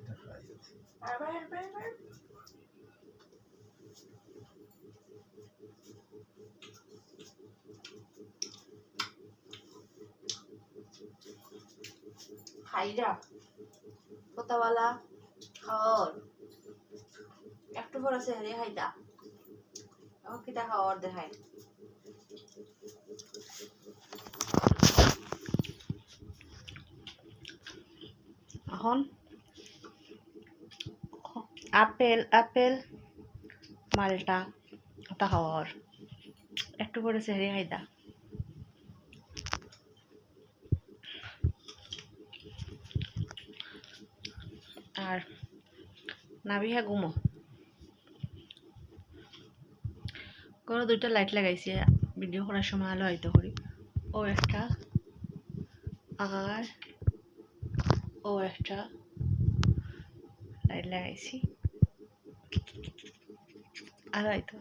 দেখা খাইরা কোথাওয়ালা খাওয়ার। একটু পর আছে খাইতা আমার কিতা খাওয়ার দেখাই এখন? আপেল আপেল, মালটা, ওটা খাওয়ার। একটু পরে সেহরি খাইতা আর নাবিহা ঘুমো। কোনো দুইটা লাইট লাগাইছি, ভিডিও করার সময় আলো হয়তো করি। ও একটা, আর ও একটা লাইট লাগাইছি আলো হয়তো